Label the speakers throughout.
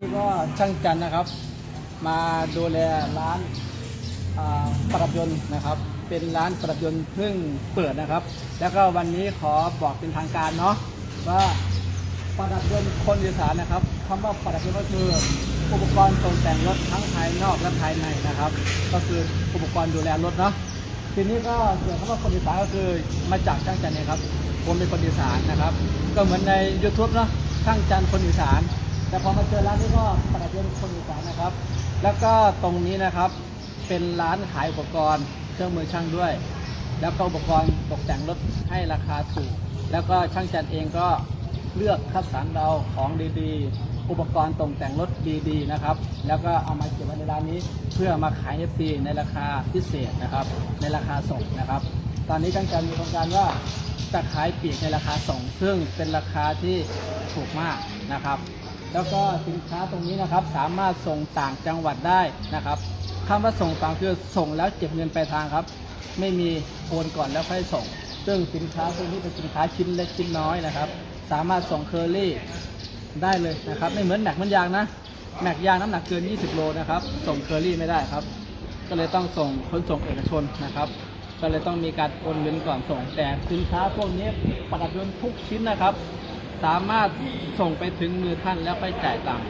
Speaker 1: นี่ก็ช่างจันนะครับ มาดูแลร้านประดับยนต์นะครับ เป็นร้านประดับยนต์เพิ่งเปิดนะครับ แล้วก็วันนี้ขอบอกเป็นทางการเนาะว่าประดับยนต์คนอีสานนะครับคำว่าประดับยนต์ก็คืออุปกรณ์ตกแต่งรถทั้งภายนอกและภายในนะครับ ก็คืออุปกรณ์ดูแลรถเนาะทีนี้ก็ส่วนคำว่าคนอีสานก็คือมาจากช่างจันเนี่ยครับผมเป็นคนอีสานนะครับ ก็เหมือนใน YouTube เนาะช่างจันคนอีสาน แต่พอมาเจอร้านนี้ก็ประดับยนคนอีสานนะครับ แล้วก็ตรงนี้นะครับเป็นร้านขายอุปกรณ์ เครื่องมือช่างด้วย แล้วก็อุปกรณ์ตกแต่งรถให้ราคาถูก แล้วก็ช่างจันเองก็เลือกคัดสรรเราของดีๆ อุปกรณ์ตกแต่งรถดีๆนะครับ แล้วก็เอามาเก็บไว้ในร้านนี้ เพื่อมาขาย FC ในราคาพิเศษนะครับ ในราคาส่งนะครับ ตอนนี้ช่างจันมีโครงการว่าจะขายปีกในราคาส่ง ซึ่งเป็นราคาที่ถูกมากนะครับ แล้วก็สินค้าตรงนี้นะครับสามารถส่งต่างจังหวัดได้นะครับคำว่าส่งต่างคือส่งแล้วเก็บเงินปลายทางครับ ไม่มีโอนก่อนแล้วค่อยส่ง ซึ่งสินค้าตรงนี้เป็นสินค้าชิ้นเล็กชิ้นน้อยนะครับ สามารถส่งเคอรี่ได้เลยนะครับ ไม่เหมือนแม็กมันยางนะแม็กยางน้ำหนักเกิน 20 โลนะครับ ส่งเคอรี่ไม่ได้ครับ ก็เลยต้องส่งขนส่งเอกชนนะครับก็เลยต้องมีการโอนเงินก่อนส่งแต่สินค้าพวกนี้ประดับยนต์ทุกชิ้นนะครับ สามารถส่งไปถึงมือท่านแล้วไปจ่ายตังค์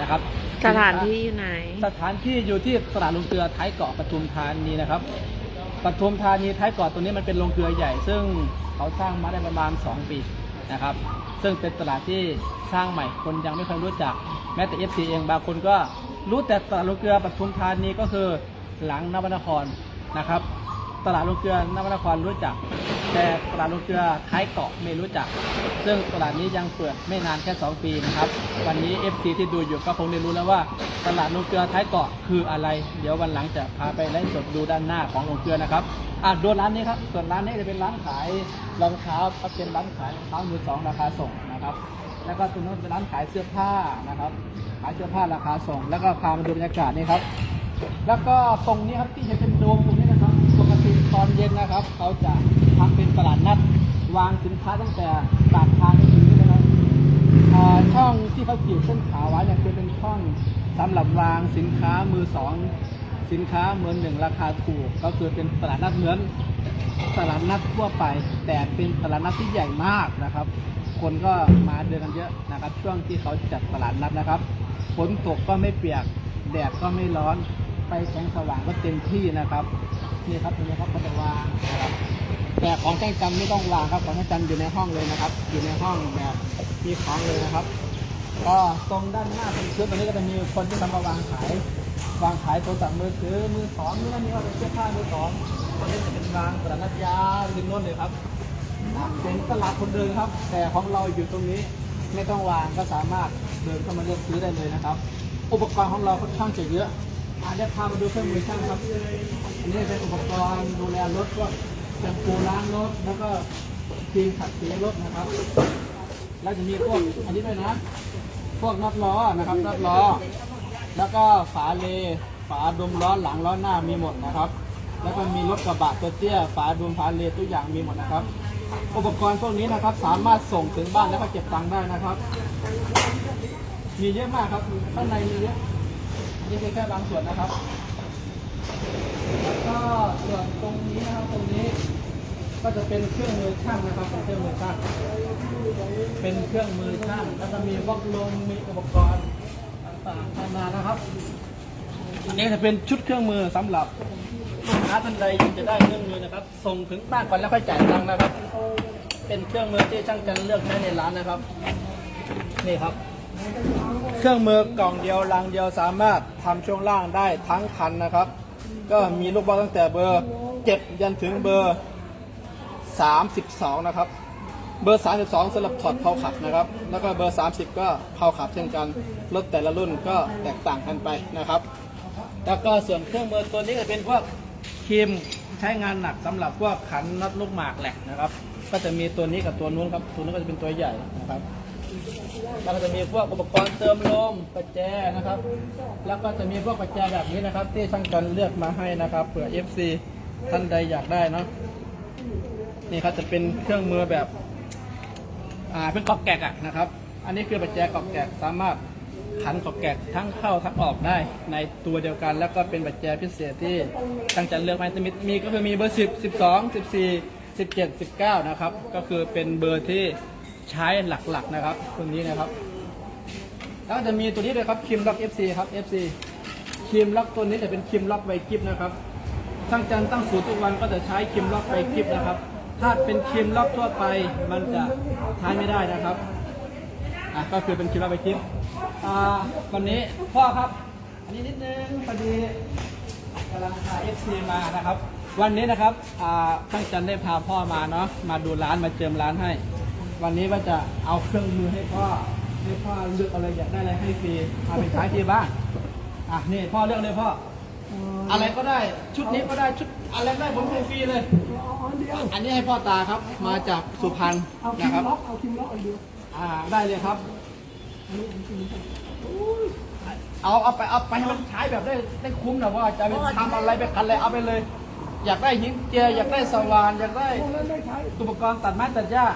Speaker 1: นะครับ
Speaker 2: สถานที่อยู่ไหน
Speaker 1: สถานที่อยู่ที่ตลาดลงเกลือท้ายเกาะปทุมธานีนะครับปทุมธานีท้ายเกาะตัวนี้มันเป็นโรงเกลือใหญ่ ซึ่งเขาสร้างมาได้ประมาณ 2 ปีนะครับ ซึ่งเป็นตลาดที่สร้างใหม่คนยังไม่ค่อยรู้จัก แม้แต่ FC เองบางคนก็รู้แต่ตลาดลงเกลือปทุมธานีก็คือหลังนวนครนะครับ ตลาดลงเกลือนวนครรู้จัก แต่ตลาดลงเกลือท้ายเกาะไม่รู้จัก ซึ่งตลาดนี้ยังเปิดไม่นานแค่ 2 ปีนะครับ วันนี้ FC ที่ดูอยู่ก็คงได้รู้แล้วว่าตลาดลงเกลือท้ายเกาะคืออะไร เดี๋ยววันหลังจะพาไปไล่สดดูด้านหน้าของลงเกลือนะครับอะดูร้านนี้ครับส่วนร้านนี้จะเป็นร้านขายรองเท้าครับเป็นร้านขายรองเท้ามือสองราคาส่งนะครับ แล้วก็ตรงนู้นเป็นร้านขายเสื้อผ้านะครับ ขายเสื้อผ้าราคาส่ง แล้วก็พามาดูบรรยากาศนี่ครับ แล้วก็ตรงนี้ครับที่จะเป็นโดมตรงนี้ ตอนเย็นนะครับ เขาจะทำเป็นตลาดนัด วางสินค้าตั้งแต่ปากทางจนถึงนี้นะครับช่องที่เขาขีดเส้นขาวไว้เนี่ยคือเป็นช่องสำหรับวางสินค้ามือสองสินค้ามือหนึ่งราคาถูก ก็คือเป็นตลาดนัดเหมือนตลาดนัดทั่วไป แต่เป็นตลาดนัดที่ใหญ่มากนะครับ คนก็มาเดินกันเยอะนะครับ ช่วงที่เขาจัดตลาดนัดนะครับฝนตกก็ไม่เปียกแดดก็ไม่ร้อนไฟแสงสว่างก็เต็มที่นะครับ นี่ครับตรงนี้ครับก็จะวางนะครับแต่ของแจ้งจำไม่ต้องวางครับของแจ้งจำอยู่ในห้องเลยนะครับ อยู่ในห้องแบบมีของเลยนะครับ ก็ตรงด้านหน้าตรงพื้นตรงนี้ก็จะมีคนที่ทำมาวางขายวางขายโทรศัพท์มือถือมือสองนี่นั่นนี่ว่าเป็นเสื้อผ้ามือสองตอนนี้จะเป็นวางตลาดนัดยาริมโน้นเลยครับเป็นตลาดคนเดินครับ แต่ของเราอยู่ตรงนี้ไม่ต้องวางก็สามารถเดินเข้ามาเลือกซื้อได้เลยนะครับ อุปกรณ์ของเราค่อนข้างจะเยอะอาจจะเดี๋ยวพามาดูเครื่องมือช่างครับ นนี้เป็นอุปกรณ์ดูแลรถพวกแชมพูล้างรถแล้วก็ครีมขัดสีรถนะครับ แล้วจะมีพวกอันนี้ด้วยนะ พวกน็อตล้อนะครับน็อตล้อ แล้วก็ฝาเลฝาดุมล้อหลังล้อหน้ามีหมดนะครับ แล้วก็มีรถกระบะตัวเตี้ยฝาดุมฝาเลทุกอย่างมีหมดนะครับ อุปกรณ์พวกนี้นะครับ สามารถส่งถึงบ้านแล้วก็เก็บตังค์ได้นะครับ มีเยอะมากครับข้างในมีเยอะนนี่เป็นแค่บางส่วนนะครับ แล้วก็ส่วนตรงนี้นะครับตรงนี้ ก็จะเป็นเครื่องมือช่างนะครับเป็นเครื่องมือช่างเป็นเครื่องมือช่างแล้วก็มีบล็อกลมมีอุปกรณ์ต่างๆนานานะครับอันนี้จะเป็นชุดเครื่องมือสำหรับลูกค้าท่านใดยากจะได้เครื่องมือนะครับ ส่งถึงบ้านก่อนแล้วค่อยจ่ายตังค์นะครับ เป็นเครื่องมือที่ช่างจันเลือกใช้ในร้านนะครับ นี่ครับ เครื่องมือกล่องเดียวรังเดียวสามารถทำช่วงล่างได้ทั้งคันนะครับ ก็มีลูกบอลตั้งแต่เบอร์7ยันถึงเบอร์32นะครับ เบอร์32สำหรับถอดเพาขับนะครับ แล้วก็เบอร์30ก็เพาขับเช่นกัน รถแต่ละรุ่นก็แตกต่างกันไปนะครับ แล้วก็ส่วนเครื่องมือตัวนี้ก็เป็นพวกครีมใช้งานหนักสำหรับพวกขันน็อตลูกหมากแหลกนะครับ ก็จะมีตัวนี้กับตัวนู้นครับ ตัวนู้นก็จะเป็นตัวใหญ่นะครับ แล้วก็จะมีพวกอุปกรณ์เติมลมประแจนะครับ แล้วก็จะมีพวกประแจแบบนี้นะครับ ที่ช่างกันเลือกมาให้นะครับเผื่อ FC ท่านใดอยากได้เนาะนี่ครับจะเป็นเครื่องมือแบบ อ่าเป็นกอกแกกอะนะครับ อันนี้คือประแจกอกแกกสามารถขันกอกแกะทั้งเข้าทั้งออกได้ ในตัวเดียวกัน แล้วก็เป็นปัจจัยพิเศษที่ตั้งใจเลือกมาให้มีมีก็คือมีเบอร์ 10 12 14 17 19 นะครับ ก็คือเป็นเบอร์ที่ ใช้หลักๆนะครับ ตัวนี้นะครับ แล้วจะมีตัวนี้ด้วยครับคิมล็อก FC ครับ FC คิมล็อกตัวนี้จะเป็นคิมล็อกไวกิฟนะครับช่างจันตั้งสูตรทุกวันก็จะใช้คิมล็อกไวกิฟนะครับ ถ้าเป็นคิมล็อกทั่วไปมันจะใช้ไม่ได้นะครับอะก็คือเป็นคิมล็อกไวกิฟอ่าวันนี้พ่อครับอันนี้นิดนึงพอดีกำลังพา FC มานะครับ วันนี้นะครับอ่าช่างจันได้พาพ่อมาเนาะมาดูร้านมาเจิมร้านให้ วันนี้ว่าจะเอาเครื่องมือให้พ่อให้พ่อเลือกอะไรอยากได้อะไรให้ฟรีเอาไปใช้ที่บ้านอะนี่พ่อเลือกเลยพ่ออะไรก็ได้ชุดนี้ก็ได้ชุดอะไรก็ได้ผมให้ฟรีเลย
Speaker 2: อัน
Speaker 1: นี้ให้พ่อตาครับมาจากสุพรรณ
Speaker 2: เอาคิ
Speaker 1: นะ
Speaker 2: ม
Speaker 1: ครับ
Speaker 2: ล็อกเอาคิมล็อกอันเดียว
Speaker 1: อ่าได้เลยครับเอาเอาไปเอาไปให้มันใช้แบบได้ได้คุ้มนะว่าจะไปทำอะไรไปกันอะไรเอาไปเลย อยากได้หินเจียอยากได้สว่านอยากได้อุปกรณ์ตัดไม้ตัดหญ้า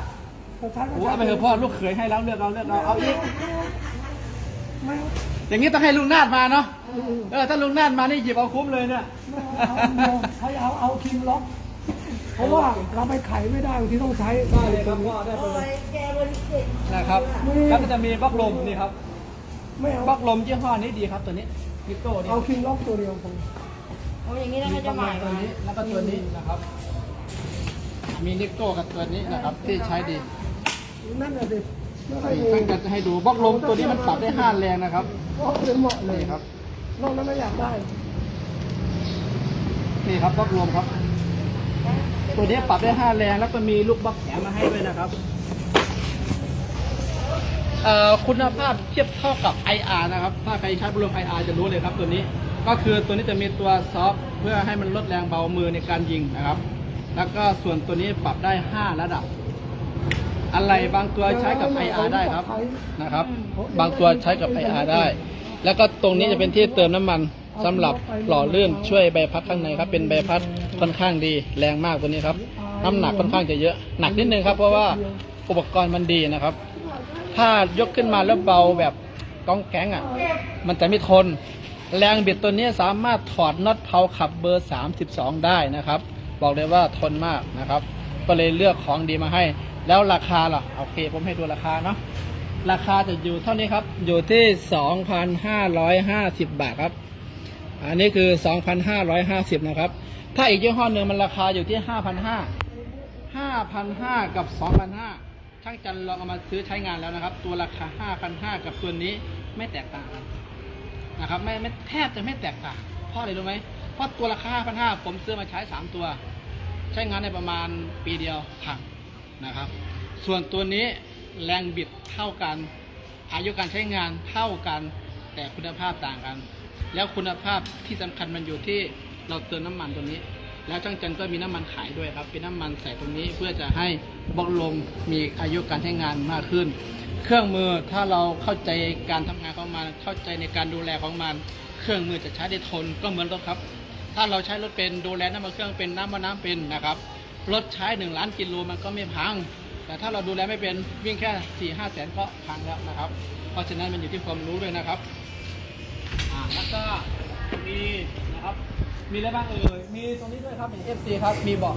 Speaker 1: โอ้เอาไปเถอะพ่อลูกเขยให้แล้วเลือกเอาเลือกเอาเอาอีก
Speaker 2: ไม่
Speaker 1: อย่างนี้ต้องให้ลุงนาดมาเนาะ
Speaker 2: เออ
Speaker 1: เออถ้าลุงนาดมานี่หยิบเอาคุ้มเลยเนี่ย
Speaker 2: ไม่เอาอันเดียวให้เอาเอาคิมล็อกเพราะว่าเราไปไขไม่ได้บางทีต้องใช้
Speaker 1: ได้เลยครับพ่อได้ไปเลยนะครับแล้วก็จะมีบล็อกลมนี่ครับ
Speaker 2: ไม่เอา
Speaker 1: บล็อกลมยี่ห้อนี้ดีครับตัวนี้พิโก้นี่
Speaker 2: เอาคิมล็อกตัวเดียวพอ
Speaker 3: เอาอย่างนี้แล้ว
Speaker 1: มี
Speaker 3: เขา
Speaker 1: ป
Speaker 3: จะ
Speaker 1: ระ
Speaker 3: ห
Speaker 1: มา
Speaker 3: มา
Speaker 1: ณ
Speaker 3: ย
Speaker 1: ตัว
Speaker 3: มา
Speaker 1: นี้แล้วก็ตัวนี้นะครับ มีนิโก้กับตัวนี้นะครับที่ใช้ดี
Speaker 2: นั่นแหละสิไม่ค่อย
Speaker 1: นี่
Speaker 2: มี
Speaker 1: ตั้งใจจะให้ดูบล็อกลมตัวนี้มันปรับได้ห้าแรงนะครับ
Speaker 2: ก็เป็นเหมาะเลย
Speaker 1: นี่ครับ
Speaker 2: นอกนั้นไม่อยากได้
Speaker 1: นี่ครับบล็อกลมครับ ตัวนี้ปรับได้ห้าแรงแล้วก็มีลูกบล็อกแถมมาให้ด้วยนะครับเอ่อคุณภาพเทียบเท่ากับ IR นะครับ ถ้าใครใช้บล็อก IR จะรู้เลยครับตัวนี้ ก็คือตัวนี้จะมีตัวซอฟต์เพื่อให้มันลดแรงเบามือในการยิงนะครับ แล้วก็ส่วนตัวนี้ปรับได้ 5 ระดับ อะไรบางตัวใช้กับ IR ได้ครับนะครับ บางตัวใช้กับ IR ได้ แล้วก็ตรงนี้จะเป็นที่เติมน้ำมันสำหรับหล่อลื่นช่วยใบพัดข้างในครับ เป็นใบพัดค่อนข้างดีแรงมากตัวนี้ครับ น้ำหนักค่อนข้างจะเยอะหนักนิดนึงครับ เพราะว่าอุปกรณ์มันดีนะครับ ถ้ายกขึ้นมาแล้วเบาแบบก้องแก๊งอะ มันจะไม่ทน แรงบิดตัวนี้สามารถถอดน็อตเพาขับเบอร์ 32 ได้นะครับ บอกเลยว่าทนมากนะครับ ก็เลยเลือกของดีมาให้ แล้วราคาล่ะโอเค ผมให้ดูราคาเนาะราคาจะอยู่เท่านี้ครับ อยู่ที่2,550บาทครับ อันนี้คือ2,550นะครับ ถ้าอีกยี่ห้อหนึ่งมันราคาอยู่ที่5,500 5,500กับ2,500ช่างจันลองเอามาซื้อใช้งานแล้วนะครับ ตัวราคา5,500กับตัวนี้ไม่แตกต่างกันนะครับไม่ไม่แทบจะไม่แตกต่างเพราะอะไรรู้ไหมเพราะตัวราคา5,500ผมซื้อมาใช้3ตัว ใช้งานในประมาณปีเดียวพัง นะครับ ส่วนตัวนี้แรงบิดเท่ากัน อายุการใช้งานเท่ากัน แต่คุณภาพต่างกัน แล้วคุณภาพที่สำคัญมันอยู่ที่เราเติมน้ำมันตัวนี้ แล้วช่างจันก็มีน้ำมันขายด้วยครับ เป็นน้ำมันใส่ตรงนี้เพื่อจะให้บล็อกลมมีอายุการใช้งานมากขึ้น เครื่องมือถ้าเราเข้าใจการทำงานของมันเข้าใจในการดูแลของมัน เครื่องมือจะใช้ได้ทนก็เหมือนรถครับ ถ้าเราใช้รถเป็นดูแลน้ำมันเครื่องเป็นน้ำมันน้ำเป็นนะครับ รถใช้หนึ่งล้านกิโลมันก็ไม่พัง แต่ถ้าเราดูแลไม่เป็นวิ่งแค่สี่ห้าแสนก็พังแล้วนะครับ เพราะฉะนั้นมันอยู่ที่ความรู้ด้วยนะครับอ่าแล้วก็มีนะครับ มีอะไรบ้างเอ่ยมีตรงนี้ด้วยครับเป็น FC ครับมีเบาะ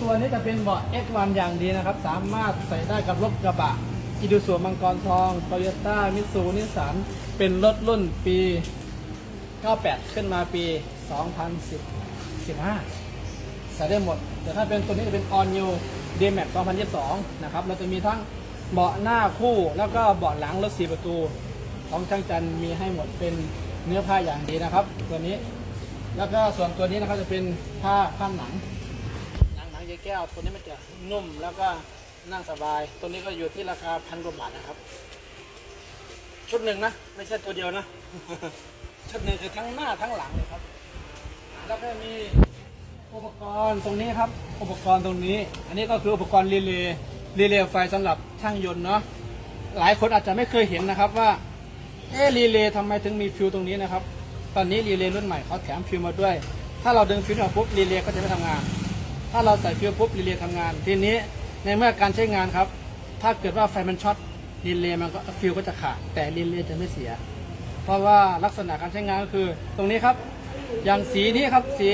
Speaker 1: ตัวนี้จะเป็นเบาะ X1 อย่างดีนะครับ สามารถใส่ได้กับรถกระบะอิดูสูมังกรทองโตโยต้ามิสูนิสสันเป็นรถรุ่นปี 98 ขึ้นมาปี 2015 ใส่ได้หมด แต่ถ้าเป็นตัวนี้จะเป็น All New d m a x 2022 นะครับ เราจะมีทั้งเบาะหน้าคู่แล้วก็เบาะหลังรถ 4 ประตู ของช่างจันมีให้หมดเป็นเนื้อผ้าอย่างดีนะครับ ตัวนี้ แล้วก็ส่วนตัวนี้นะครับจะเป็นผ้าผ้าหนัง หนังหนังยายแก้ว ตัวนี้มันจะนุ่มแล้วก็นั่งสบาย ตัวนี้ก็อยู่ที่ราคาพันกว่าบาทนะครับ ชุดหนึ่งนะ ไม่ใช่ตัวเดียวนะ ชุดหนึ่งคือทั้งหน้าทั้งหลังเลยครับ แล้วก็มี อุปกรณ์ตรงนี้ครับ อุปกรณ์ตรงนี้ อันนี้ก็คืออุปกรณ์รีเลย์รีเลย์ไฟสำหรับช่างยนต์เนาะหลายคนอาจจะไม่เคยเห็นนะครับว่าเอ๊รีเลย์ทำไมถึงมีฟิวตรงนี้นะครับ ตอนนี้รีเลย์รุ่นใหม่เขาแถมฟิวมาด้วย ถ้าเราดึงฟิวออกปุ๊บรีเลย์ก็จะไม่ทำงาน ถ้าเราใส่ฟิวปุ๊บรีเลย์ทำงาน ทีนี้ในเมื่อการใช้งานครับ ถ้าเกิดว่าไฟมันช็อตรีเลย์มันก็ฟิลก็จะขาดแต่รีเลย์จะไม่เสีย เพราะว่าลักษณะการใช้งานก็คือ ตรงนี้ครับ อย่างสีนี้ครับสี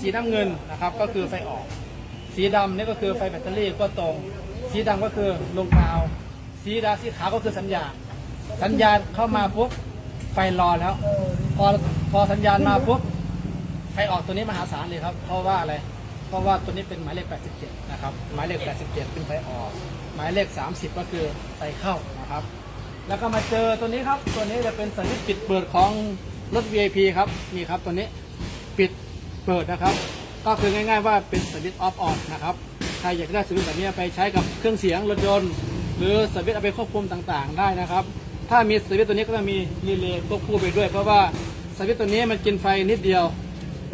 Speaker 1: สีน้ำเงินนะครับก็คือไฟออก สีดำนี่ก็คือไฟแบตเตอรี่ก็ตรง สีดำก็คือลงกาว สีดาสีขาวก็คือสัญญาณ สัญญาณเข้ามาปุ๊บไฟรอแล้ว พอพอสัญญาณมาปุ๊บไฟออกตัวนี้มหาศาลเลยครับ เพราะว่าอะไร เพราะว่าตัวนี้เป็นหมายเลข 87 นะครับ หมายเลข 87 เป็นไฟออก หมายเลข 30 ก็คือไฟเข้านะครับ แล้วก็มาเจอตัวนี้ครับ ตัวนี้จะเป็นสวิตช์ปิดเปิดของรถ VIP ครับ นี่ครับตัวนี้ปิด เปิดนะครับ ก็คือง่ายๆว่าเป็นสวิตช์ออฟออนนะครับใครอยากได้สวิตช์แบบนี้ไปใช้กับเครื่องเสียงรถยนต์ หรือสวิตช์เอาไปควบคุมต่างๆ ได้นะครับ ถ้ามีสวิตช์ตัวนี้ก็ต้องมีรีเลย์ควบคู่ไปด้วย เพราะว่าสวิตช์ตัวนี้มันกินไฟนิดเดียว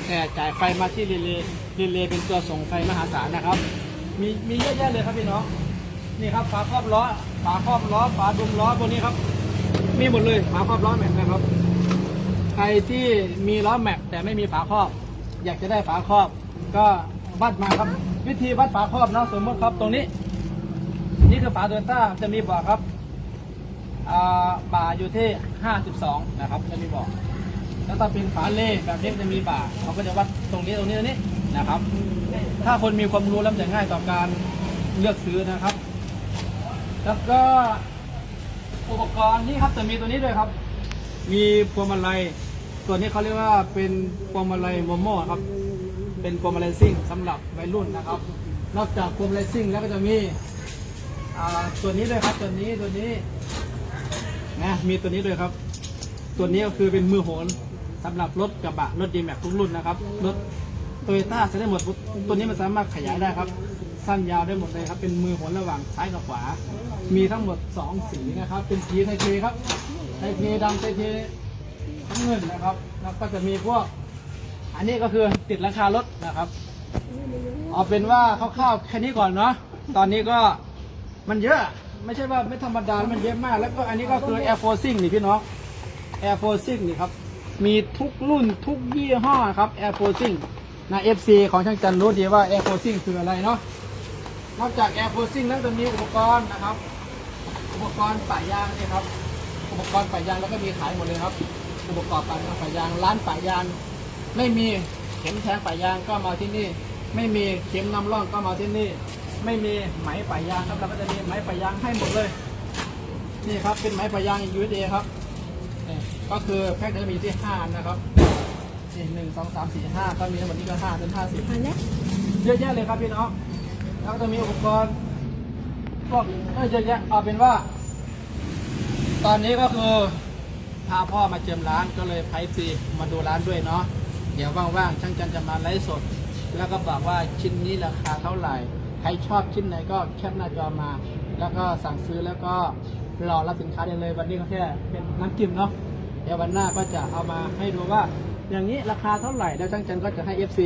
Speaker 1: แต่จ่ายไฟมาที่รีเลย์รีเลย์เป็นตัวส่งไฟมหาศาลนะครับ มีมีเยอะแยะเลยครับพี่น้องนี่ครับฝาครอบล้อฝาครอบล้อฝาดุมล้อพวกนี้ครับมีหมดเลยฝาครอบล้อแม็กนะครับ ใครที่มีล้อแม็กแต่ไม่มีฝาครอบ อยากจะได้ฝาครอบ ก็วัดมาครับ วิธีวัดฝาครอบเนาะสมมติครับตรงนี้ นี่คือฝาโตโยต้าจะมีบอกครับอ่าบ่าอยู่ที่ 52 นะครับ จะมีบอก แล้วถ้าเป็นฝาเล่แบบนี้จะมีบ่าเขาก็จะวัดตรงนี้ตรงนี้ตรงนี้นะครับ ถ้าคนมีความรู้แล้วจะง่ายต่อการเลือกซื้อนะครับ แล้วก็อุปกรณ์นี่ครับจะมีตัวนี้ด้วยครับ มีพวงมาลัย ตัวนี้เขาเรียกว่าเป็นพวงมาลัยโมโม่ครับ เป็นพวงมาลัยซิ่งสำหรับวัยรุ่นนะครับ นอกจากพวงมาลัยซิ่งแล้วก็จะมีอ่าตัวนี้ด้วยครับตัวนี้ตัวนี้นะมีตัวนี้ด้วยครับ ตัวนี้ก็คือเป็นมือโหนสำหรับรถกระบะรถดีแม็กทุกรุ่นนะครับรถโตโยต้าใช้ได้หมดตัวนี้มันสามารถขยายได้ครับ สั้นยาวได้หมดเลยครับ เป็นมือโหนระหว่างซ้ายกับขวา มีทั้งหมด2สีนะครับ เป็นสีไทยเทครับไทยเทดำไทยเท น้ำเงินนะครับแล้วก็จะมีพวก อันนี้ก็คือติดราคารถนะครับ เอาเป็นว่าคร่าวๆแค่นี้ก่อนเนาะตอนนี้ก็มันเยอะ ไม่ใช่ว่าไม่ธรรมดา มันเยอะมาก แล้วก็อันนี้ก็คือ Air Forcing นี่พี่น้อง Air Forcing นี่ครับ มีทุกรุ่นทุกยี่ห้อครับ Air Forcing นะ FC ของช่างจันรู้ดีว่า Air Forcing คืออะไรเนาะนอกจาก Air Forcing แล้วจะมีอุปกรณ์นะครับ อุปกรณ์ป่ายางนี่ครับ อุปกรณ์ป่ายางแล้วก็มีขายหมดเลยครับ อุปกรณ์ป่ายางป่ายาง ร้านป่ายาง ไม่มีเข็มแทงป่ายางก็มาที่นี่ ไม่มีเข็มนำร่องก็มาที่นี่ ไม่มีไหมป่ายางครับเราก็จะมีไหมป่ายางให้หมดเลย นี่ครับเป็นไหมป่ายาง USA ครับก็คือแพ็คเดิมมีที่ห้านะครับนี่หนึ่งสองสามสี่ห้าก็มีทั้งหมดนี้ก็ห้าเป็นห้าสิบ
Speaker 3: เย
Speaker 1: อะแยะเลยครับพี่น้องแล้วก็จะมีอุปกรณ์พวกเอ้ยเยอะแยะเอาเป็นว่า ตอนนี้ก็คือ พาพ่อมาเจิมร้านก็เลยไพซีมาดูร้านด้วยเนาะเดี๋ยวว่างๆช่างจันจะมาไลฟ์สด แล้วก็บอกว่าชิ้นนี้ราคาเท่าไหร่ ใครชอบชิ้นไหนก็แคปหน้าจอมา แล้วก็สั่งซื้อแล้วก็รอรับสินค้าได้เลย วันนี้ก็แค่เป็นน้ำจิ้มเนาะเดี๋ยววันหน้าก็จะเอามาให้ดูว่า อย่างนี้ราคาเท่าไหร่แล้วช่างจันก็จะให้ FC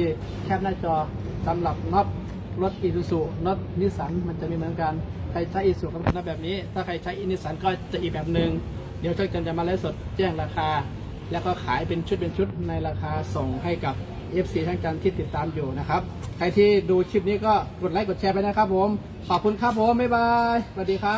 Speaker 1: แคปหน้าจอสำหรับน็อตรถอีซูซูน็อตนิสสันมันจะมีเหมือนกัน ใครใช้อีซูก็เป็นแบบนี้ ถ้าใครใช้อินิสสันก็จะอีกแบบหนึ่ง เดี๋ยวช่างจันจะมาไลฟ์สดแจ้งราคา แล้วก็ขายเป็นชุดเป็นชุดในราคาส่งให้กับ FC ช่างจันที่ติดตามอยู่นะครับ ใครที่ดูคลิปนี้ก็กดไลค์กดแชร์ไปนะครับผม ขอบคุณครับผม บ๊ายบาย สวัสดีครับ